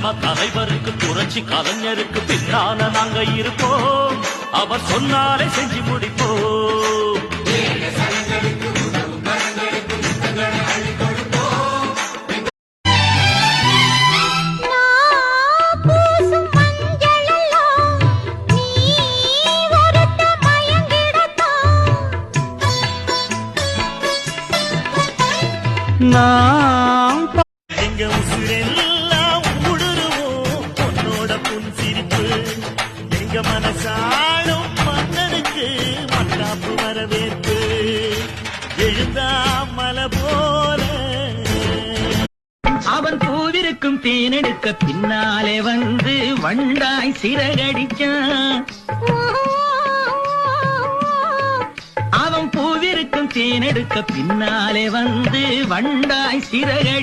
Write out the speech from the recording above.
நம்ம தலைவருக்கு புரட்சி கலைஞருக்கு பின்னால நாங்க இருப்போம். அவர் சொன்னாலே செஞ்சு முடிப்போம். நான் உன்னோட சிரிப்பு எங்க மனசாளும் மன்னனுக்கு மட்டாப்பு வரவேற்பு. எழுந்தா மலை போல. அவன் பூவிருக்கும் தேனெடுக்க பின்னாலே வந்து வண்டாய் சிறகடிச்சான். அவன் பூவிருக்கும் தேனெடுக்க பின்னாலே வந்து வண்டாய் சிறகடி